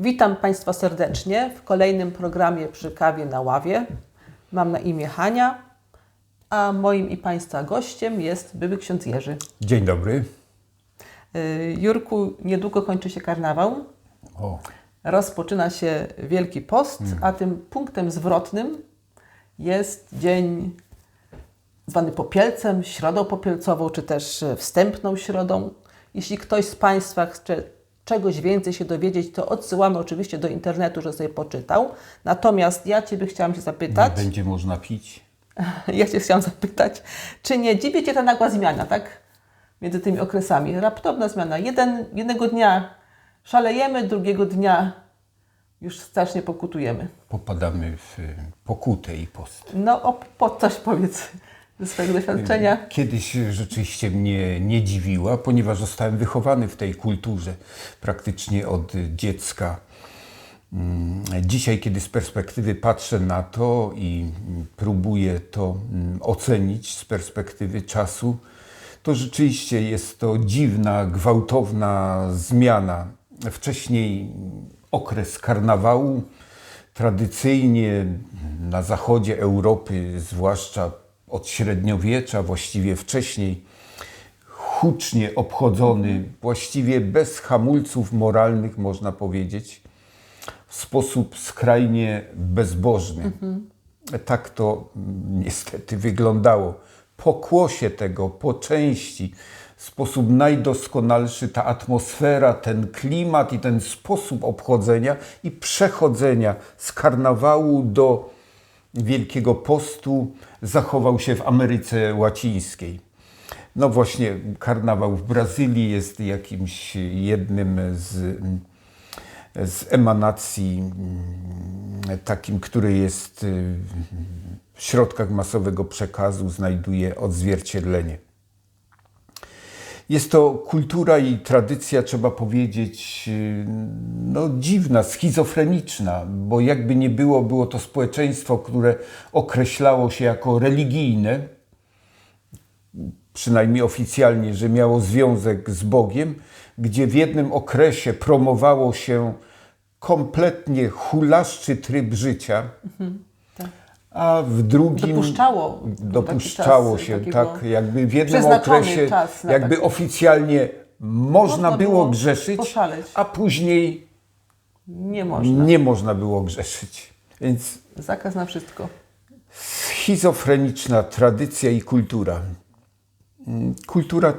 Witam Państwa serdecznie w kolejnym programie przy kawie na ławie. Mam na imię Hania, a moim i Państwa gościem jest były ksiądz Jerzy. Dzień dobry. Y, Jurku, niedługo kończy się karnawał, O, rozpoczyna się Wielki Post, a tym punktem zwrotnym jest dzień zwany Popielcem, Środą Popielcową, czy też e, Wstępną Środą. Jeśli ktoś z Państwa chce czegoś więcej się dowiedzieć, to odsyłamy oczywiście do internetu, że sobie poczytał. Natomiast ja Ciebie chciałam się nie zapytać, będzie można pić. ja Cię chciałam zapytać, czy nie dziwi Cię ta nagła zmiana, tak? Między tymi okresami. Raptowna zmiana. Jeden, jednego dnia szalejemy, drugiego dnia już strasznie pokutujemy. Popadamy w y, pokutę i post. No, o, po coś powiedz ze swojego doświadczenia. Kiedyś rzeczywiście mnie nie dziwiła, ponieważ zostałem wychowany w tej kulturze praktycznie od dziecka. Mm, Dzisiaj, kiedy z perspektywy patrzę na to i mm, próbuję to mm, ocenić z perspektywy czasu, to rzeczywiście jest to dziwna, gwałtowna zmiana. Wcześniej okres karnawału, tradycyjnie na zachodzie Europy, zwłaszcza od średniowiecza, właściwie wcześniej, hucznie obchodzony, właściwie bez hamulców moralnych, można powiedzieć, w sposób skrajnie bezbożny. Tak to mm, niestety wyglądało. Pokłosie tego, po części, w sposób najdoskonalszy ta atmosfera, ten klimat i ten sposób obchodzenia i przechodzenia z karnawału do Wielkiego Postu zachował się w Ameryce Łacińskiej. No właśnie, karnawał w Brazylii jest jakimś jednym z, z emanacji mm, takim, który jest y, w środkach masowego przekazu, znajduje odzwierciedlenie. Jest to kultura i tradycja, trzeba powiedzieć, y, no, dziwna, schizofreniczna, bo jakby nie było, było to społeczeństwo, które określało się jako religijne, przynajmniej oficjalnie, że miało związek z Bogiem, gdzie w jednym okresie promowało się kompletnie hulaszczy tryb życia, a w drugim Dopuszczało. dopuszczało taki czas się, tak, jakby w jednym okresie, jakby takie- oficjalnie można, Można było, było grzeszyć, poszaleć. a później Nie można. nie można było grzeszyć. Więc Zakaz na wszystko. schizofreniczna tradycja i kultura. Mm, Kultura,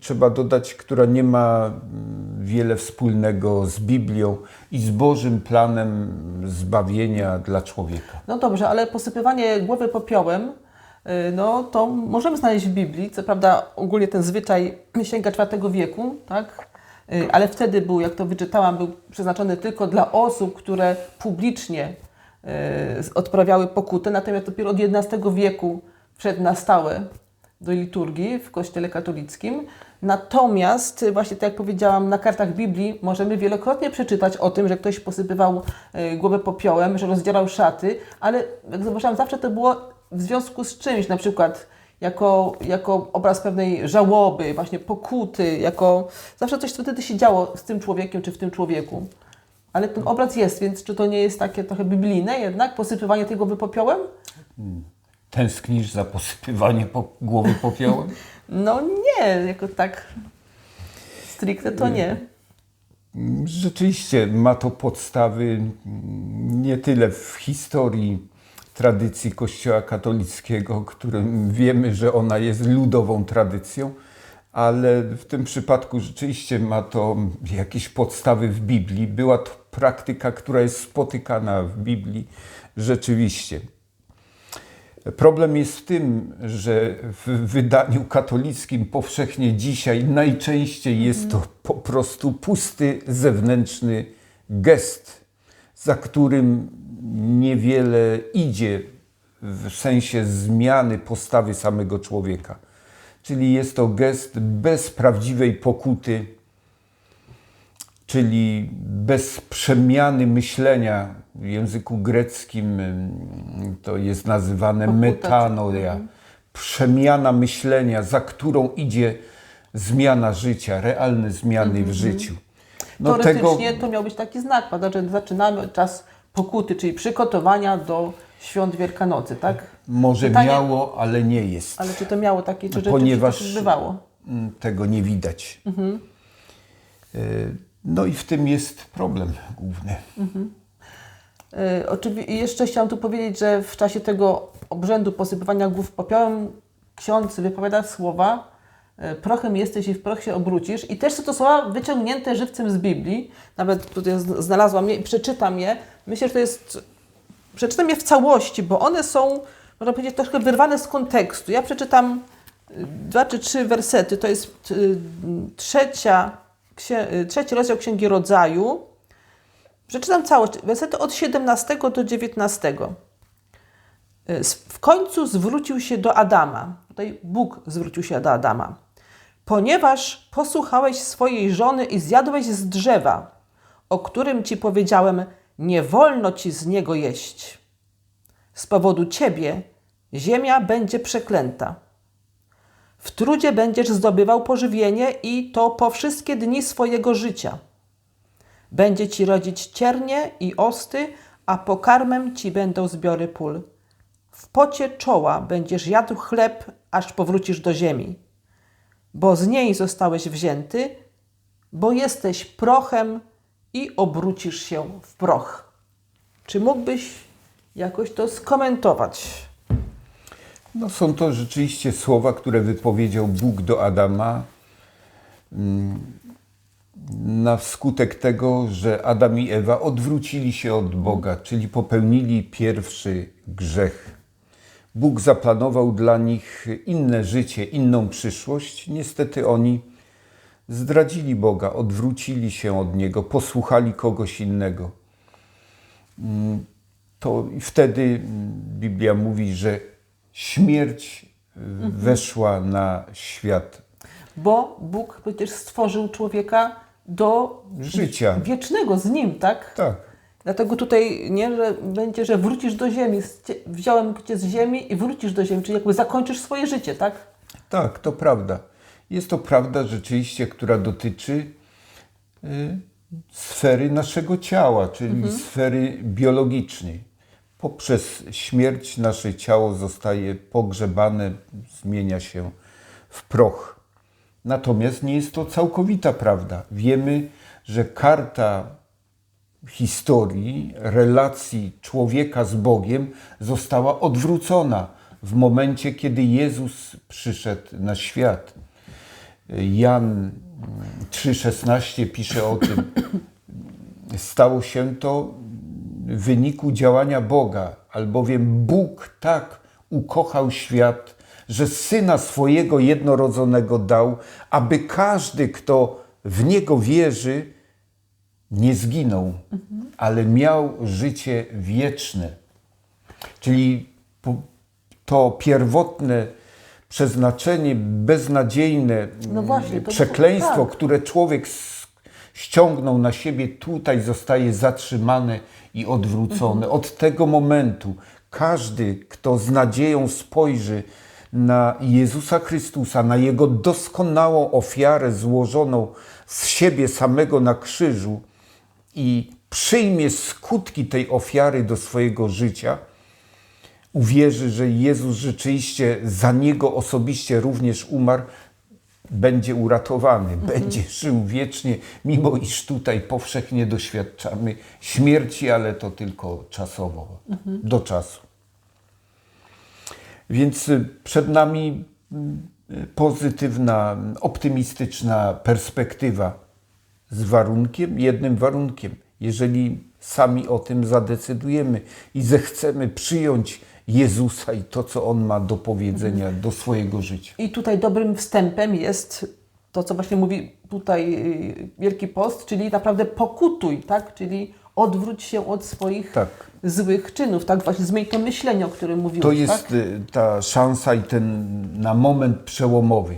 trzeba dodać, która nie ma mm, wiele wspólnego z Biblią i z Bożym planem zbawienia dla człowieka. No dobrze, ale posypywanie głowy popiołem, y, no to możemy znaleźć w Biblii. Co prawda ogólnie ten zwyczaj sięga IV wieku, tak? Y, Ale wtedy był, jak to wyczytałam, był przeznaczony tylko dla osób, które publicznie y, odprawiały pokutę, natomiast dopiero od XI wieku wszedł na stałe do liturgii w kościele katolickim. Natomiast y, właśnie tak jak powiedziałam, na kartach Biblii możemy wielokrotnie przeczytać o tym, że ktoś posypywał y, głowę popiołem, że rozdzierał szaty, ale jak zauważyłam, zawsze to było w związku z czymś, na przykład jako, jako obraz pewnej żałoby, właśnie pokuty, jako zawsze coś wtedy się działo z tym człowiekiem czy w tym człowieku. Ale ten obraz jest, więc czy to nie jest takie trochę biblijne jednak, posypywanie tej głowy popiołem? Tęsknisz za posypywaniem po głowy popiołem? No nie, jako tak stricte to nie. Rzeczywiście ma to podstawy nie tyle w historii tradycji Kościoła katolickiego, którym wiemy, że ona jest ludową tradycją, ale w tym przypadku rzeczywiście ma to jakieś podstawy w Biblii. Była to praktyka, która jest spotykana w Biblii rzeczywiście. Problem jest w tym, że w wydaniu katolickim powszechnie dzisiaj najczęściej jest to po prostu pusty zewnętrzny gest, za którym niewiele idzie w sensie zmiany postawy samego człowieka. Czyli jest to gest bez prawdziwej pokuty, czyli bez przemiany myślenia. W języku greckim to jest nazywane metanoia. Przemiana myślenia, za którą idzie zmiana życia, realne zmiany w życiu. No Teoretycznie tego- to miał być taki znak, prawda, że zaczynamy czas pokuty, czyli przygotowania do świąt Wielkanocy, tak? Może Pytanie- miało, ale nie jest. Ale czy to miało takie, czy rzeczywiście Ponieważ to się odbywało? mm, tego nie widać. Mhm. Y, No i w tym jest problem główny. Y, Oczywiście jeszcze chciałam tu powiedzieć, że w czasie tego obrzędu posypywania głów popiołem ksiądz wypowiada słowa y, prochem jesteś i w proch się obrócisz i też są to słowa wyciągnięte żywcem z Biblii. Nawet tutaj znalazłam je i przeczytam je. Myślę, że to jest... Przeczytam je w całości, bo one są, można powiedzieć, troszkę wyrwane z kontekstu. Ja przeczytam y, dwa czy trzy wersety. To jest y, trzecia, księ, y, trzeci rozdział Księgi Rodzaju, Przeczytam całość, wersety od 17 do 19. Y, W końcu zwrócił się do Adama. Tutaj Bóg zwrócił się do Adama. Ponieważ posłuchałeś swojej żony i zjadłeś z drzewa, o którym ci powiedziałem, nie wolno ci z niego jeść. Z powodu ciebie ziemia będzie przeklęta. W trudzie będziesz zdobywał pożywienie i to po wszystkie dni swojego życia. Będzie ci rodzić ciernie i osty, a pokarmem ci będą zbiory pól. W pocie czoła będziesz jadł chleb, aż powrócisz do ziemi. Bo z niej zostałeś wzięty, bo jesteś prochem i obrócisz się w proch. Czy mógłbyś jakoś to skomentować? No, są to rzeczywiście słowa, które wypowiedział Bóg do Adama mm, na skutek tego, że Adam i Ewa odwrócili się od Boga, czyli popełnili pierwszy grzech. Bóg zaplanował dla nich inne życie, inną przyszłość. Niestety oni zdradzili Boga, odwrócili się od Niego, posłuchali kogoś innego. Mm, To wtedy mm, Biblia mówi, że śmierć y, weszła na świat Bo Bóg przecież stworzył człowieka do życia. wiecznego z nim, tak? Tak. Dlatego tutaj nie, że będzie, że wrócisz do ziemi. Wziąłem cię z ziemi i wrócisz do ziemi, czyli jakby zakończysz swoje życie, tak? Tak, to prawda. Jest to prawda rzeczywiście, która dotyczy y, sfery naszego ciała, czyli sfery biologicznej. Poprzez śmierć nasze ciało zostaje pogrzebane, zmienia się w proch. Natomiast nie jest to całkowita prawda. Wiemy, że karta historii, relacji człowieka z Bogiem została odwrócona w momencie, kiedy Jezus przyszedł na świat. Jan 3,16 pisze o tym. Stało się to wyniku działania Boga, albowiem Bóg tak ukochał świat, że syna swojego jednorodzonego dał, aby każdy, kto w niego wierzy, nie zginął, ale miał życie wieczne. Czyli to pierwotne przeznaczenie, beznadziejne No właśnie, przekleństwo, tak. które człowiek ściągnął na siebie, tutaj zostaje zatrzymane i odwrócone. Od tego momentu każdy, kto z nadzieją spojrzy na Jezusa Chrystusa, na Jego doskonałą ofiarę złożoną z siebie samego na krzyżu i przyjmie skutki tej ofiary do swojego życia, uwierzy, że Jezus rzeczywiście za niego osobiście również umarł, będzie uratowany, będzie żył wiecznie, mimo iż tutaj powszechnie doświadczamy śmierci, ale to tylko czasowo, do czasu. Więc y, przed nami y, pozytywna, optymistyczna perspektywa z warunkiem, jednym warunkiem. Jeżeli sami o tym zadecydujemy i zechcemy przyjąć Jezusa i to, co On ma do powiedzenia do swojego życia. I tutaj dobrym wstępem jest to, co właśnie mówi tutaj y, Wielki Post, czyli naprawdę pokutuj, tak? Czyli odwróć się od swoich Tak. złych czynów, tak? Właśnie zmień to myślenie, o którym mówiłeś, To jest tak? y, ta szansa i ten na moment przełomowy.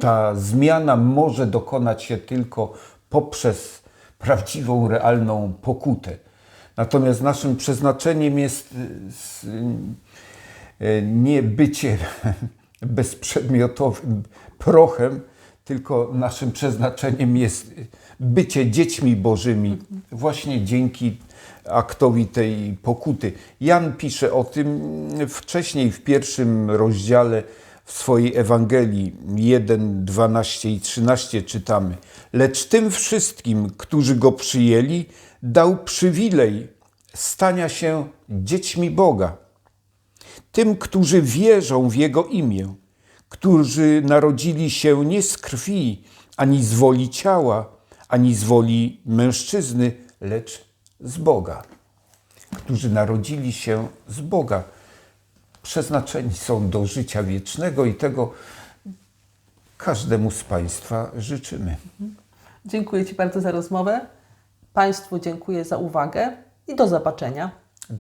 Ta zmiana może dokonać się tylko poprzez prawdziwą, realną pokutę. Natomiast naszym przeznaczeniem jest y, y, nie bycie bezprzedmiotowym prochem, tylko naszym przeznaczeniem jest bycie dziećmi Bożymi właśnie dzięki aktowi tej pokuty. Jan pisze o tym wcześniej w pierwszym rozdziale w swojej Ewangelii 1, 12 i 13 czytamy. Lecz tym wszystkim, którzy go przyjęli, dał przywilej stania się dziećmi Boga. Tym, którzy wierzą w Jego imię, którzy narodzili się nie z krwi, ani z woli ciała, ani z woli mężczyzny, lecz z Boga. Którzy narodzili się z Boga, przeznaczeni są do życia wiecznego i tego każdemu z Państwa życzymy. Dziękuję Ci bardzo za rozmowę. Państwu dziękuję za uwagę i do zobaczenia.